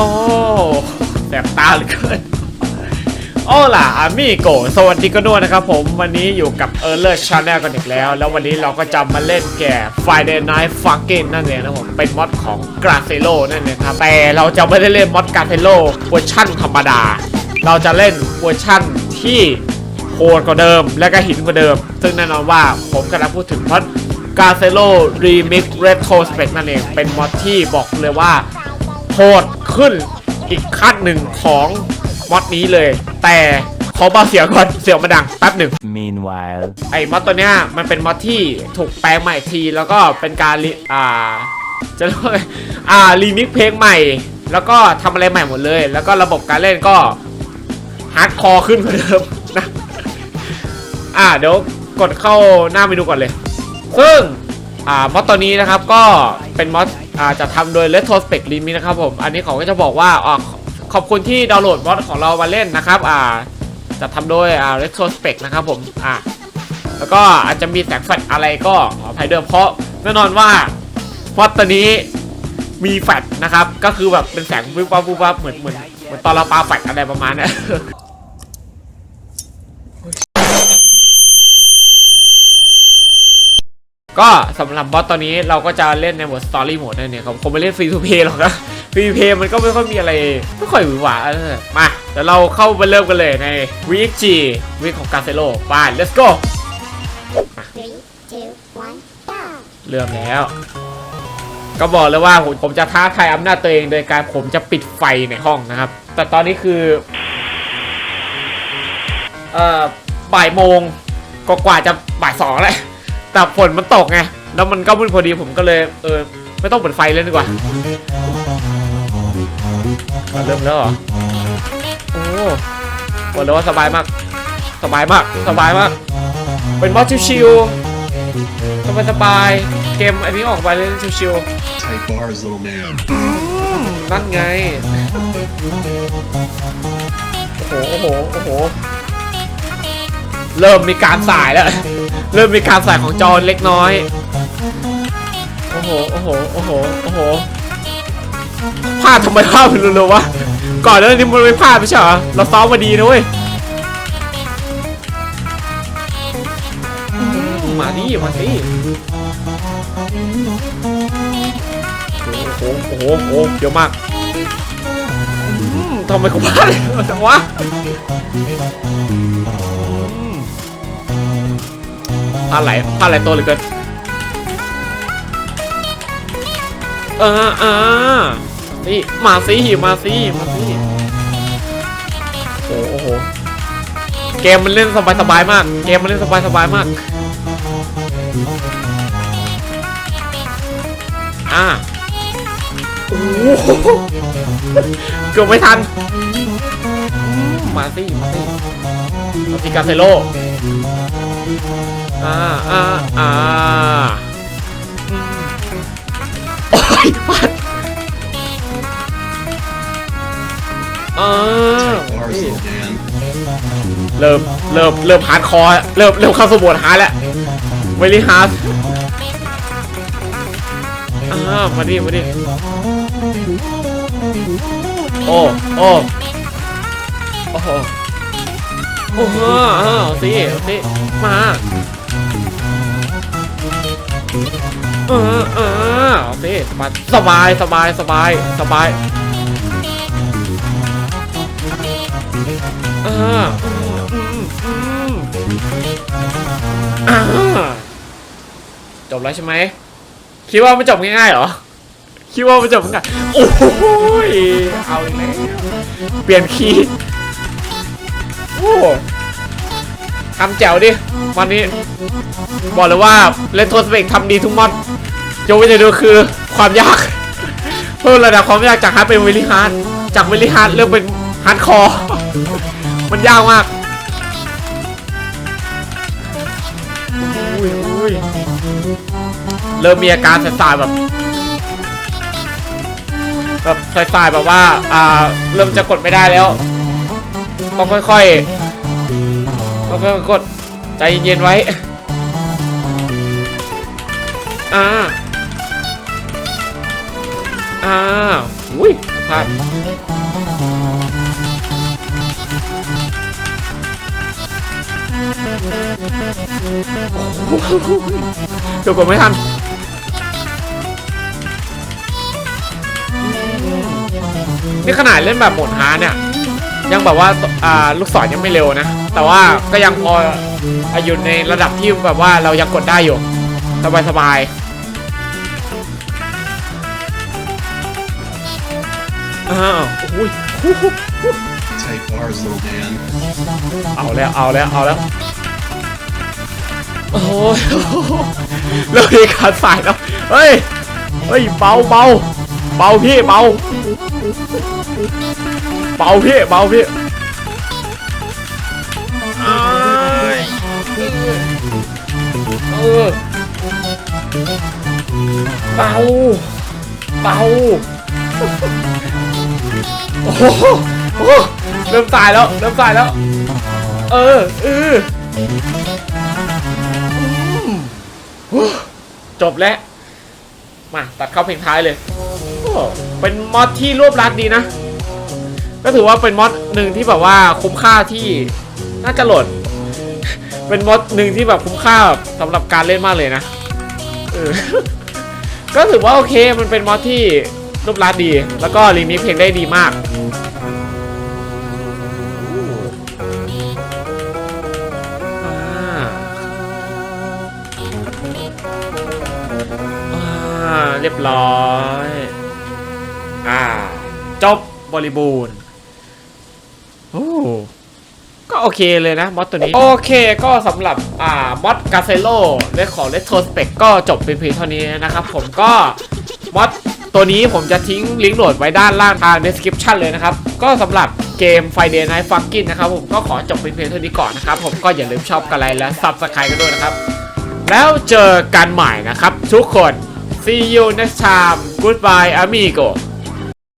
อ้แสบตาเหลือเกินโอ้ล่ะอามิโกสวัสดีกันด้วยนะครับผมวันนี้อยู่กับเออร์เลอร์ชาแนลกันอีกแล้ว แล้ววันนี้เราก็จะมาเล่นแก่ Friday Night Funkin' นั่นเองนะผมเป็นมอดของ g r a c e l o นั่นเองครับแต่เราจะไม่ได้เล่นมอด g r a c e l o เวอร์ชั่นธรรมดา เราจะเล่นเวอร์ชั่นที่โหดกว่าเดิม และก็หินกว่าเดิม ซึ่งแน่นอนว่าผมกำลังพูดถึงมอด g a z e l o Remix Retrospect นั่นเองเป็นมอดที่บอกเลยว่าโหด ขึ้นอีกขั้นหนึ่งของมอดนี้เลย แต่ขอเบาเสียงก่อนเสียงมาดังแป๊บหนึ่ง Meanwhile. ไอ้มอดตัวเนี้ยมันเป็นมอดที่ถูกแปลงใหม่อีกที แล้วก็เป็นการรีอ่าจะเรียกว่าไงอ่ารีมิกเพลงใหม่ แล้วก็ทำอะไรใหม่หมดเลย แล้วก็ระบบการเล่นก็ฮาร์ดคอร์ขึ้นกว่าเดิมนะอ่าเดี๋ยวกดเข้าหน้าเมนูก่อนเลย ซึ่งอ่ามอดตัวนี้นะครับก็เป็นมอดอ่า จะทำโดย Retrospect Limit นะครับผม อันนี้เขาก็จะบอกว่าอขอบคุณที่ดาวน์โหลดมอดของเรามาเล่นนะครับอ่าจะทำโดยอ่า Retrospect นะครับผมอ่าแล้วก็อาจจะมีแสงแฟลชอะไรก็ขออภัยด้วยเพราะแน่นอนว่ามอดตัวนี้มีแฟลชนะครับ ก็คือแบบเป็นแสงวิบวับวิบวับเหมือนเหมือนเหมือนตอนเราปาแฟลชอะไรประมาณนั้ ก็สำหรับบอสตอนนี้เราก็จะเล่นในโหมดสตอรี่โหมดนั่นเองครับผมไม่เล่นฟรีทูเพย์หรอกนะฟรีเพย์มันก็ไม่ค่อยมีอะไรไม่ค่อยหวือหวามาเดี๋ยวเราเข้าไปเริ่มกันเลยในวีคจีวีคของกาเซโลไป let's go Three, two, one, go! เริ่มแล้ว ก็บอกเลยว่าผมผมจะท้าทายอำนาจตัวเองโดยการผมจะปิดไฟในห้องนะครับ แต่ตอนนี้คือเอ่อบ่ายโมงก็กว่าจะบ่ายสองแล้ว แต่ฝนมันตกไง แล้วมันก็มืดพอดีผมก็เลย เออ ไม่ต้องเปิดไฟเลยดีกว่าอะเริ่มแล้วเหรอ โอ้บอกเลยว่าสบายมาก สบายมาก สบายมาก เป็นมอสชิวๆสบายสบายๆเกมอันนี้ออกไปเลยชิว Tight bars, little man. ๆนั่นไง โอ้โห โอ้โห โอ้โห เริ่มมีการสายแล้ว เริ่มมีการใสายของจอเล็กน้อย โอ้โห โอ้โห โอ้โห โอ้โหพลาดทำไมพลาดไปเร็วๆวะ ก่อนหน้านี้มันไม่พลาดไม่ใช่เหรอ เราซ้อมมาดีนะเว้ย มาดิมาสิโอ้โห โอ้โห โอ้โหเยอะมากอืมทำไมกูพลาดจังวะ พลาดไหลพลาดไหลตัวเหลือเกินเอออ่านี่มาสิมาสิมาสิโอ้โหโอ้โหเกมมันเล่นสบายสบายมาก เกมมันเล่นสบายสบายมาก อ่า โอ้โหเกือบไม่ทัน มาสิมาสิมาสิกาเซโลอ่าอ่าอ่าโอ้ยพลาดอ่า Tight bars, little man. เริ่มเริ่มเริ่มฮาร์ดคอร์เริ่มเริ่มเข้าสมบทฮาร์ดแล้วเวลี่ฮาร์ดอ่ามาดิมาดิ โอ้ โอ้ โอ้โหโอ้โหอ้าสิเอาสิมาเออเออเอาสิสบายสบายสบายสบายสบายอ่าอ่าจบแล้วใช่ไหม คิดว่ามันจบง่ายๆเหรอ คิดว่ามันจบง่ายโอ้โหยเอาอีกแล้วเปลี่ยนคีย์โอ้ทำแจ๋วดิวันนี้ บอกเลยว่าเล่นโทสเปกทำดีทุกมอดยกเว้นอย่างเดียวคือความยาก เพิ่มระดับความยากจากฮาร์ดเป็นเวลี่ฮาร์ดจากเวลี่ฮาร์ดเริ่มเป็นฮาร์ดคอร์มันยากมากอุ้ยอุ้ยเริ่มมีอาการสายๆแบบ แบบสายๆแบบว่า อ่า เริ่มจะกดไม่ได้แล้วต้องค่อยๆต้องค่อยๆกดใจเย็นๆไว้ อ่า อ่าอุ้ยพลาดเดี๋ยวกดไม่ทัน นี่ขนาดเล่นแบบโหมดฮาร์ดเนี่ย ยังแบบว่าอ่าลูกศรยังไม่เร็วนะ แต่ว่าก็ยังพออะอยู่ในระดับที่แบบว่าเรายังกดได้อยู่ สบายสบายๆอ้าวอุ้ย Tight bars, little man. เอาแล้ว เอาแล้ว เอาแล้ว โอ้ยเริ่มมีการสายแล้ว เฮ้ย เฮ้ย เบาเบา เบาพี่เบาเบาพี่เบาพี่อ้ายเออเบาเบาโอ้โหเริ่มตายแล้วเริ่มตายแล้ว เออเออจบแล้ว มา ตัดเข้าเพลงท้ายเลย เป็นมอดที่รวบรัดดีนะ ก็ถือว่าเป็นมอดหนึ่งที่แบบว่าคุ้มค่าที่น่าจะโหลด เป็นมอดหนึ่งที่แบบคุ้มค่าสำหรับการเล่นมากเลยนะก็ถือว่าโอเคมันเป็นมอดที่รวบรัดดี แล้วก็รีมิกเพลงได้ดีมากอ่าเรียบร้อย บบริบูรณ์โอ้ก็โอเคเลยนะมอดตัวนี้ โอเคก็สำหรับอ่ามอดกาเซโลและของเล t โทสเปกก็จบเป็นเพียงเท่านี้นะครับ ผมก็มอดตัวนี้ผมจะทิ้งลิงก์โหลดไว้ด้านล่างทาง description เลยนะครับ ก็สำหรับเกม Friday Night Funkin' นะครับผมก็ขอจบเป็นเพียงเท่านี้ก่อนนะครับ ผมก็อย่าลืมชอบกันไลค์และ Subscribe กันด้วยนะครับ แล้วเจอกันใหม่นะครับ ทุกคน see you next time goodbye amigo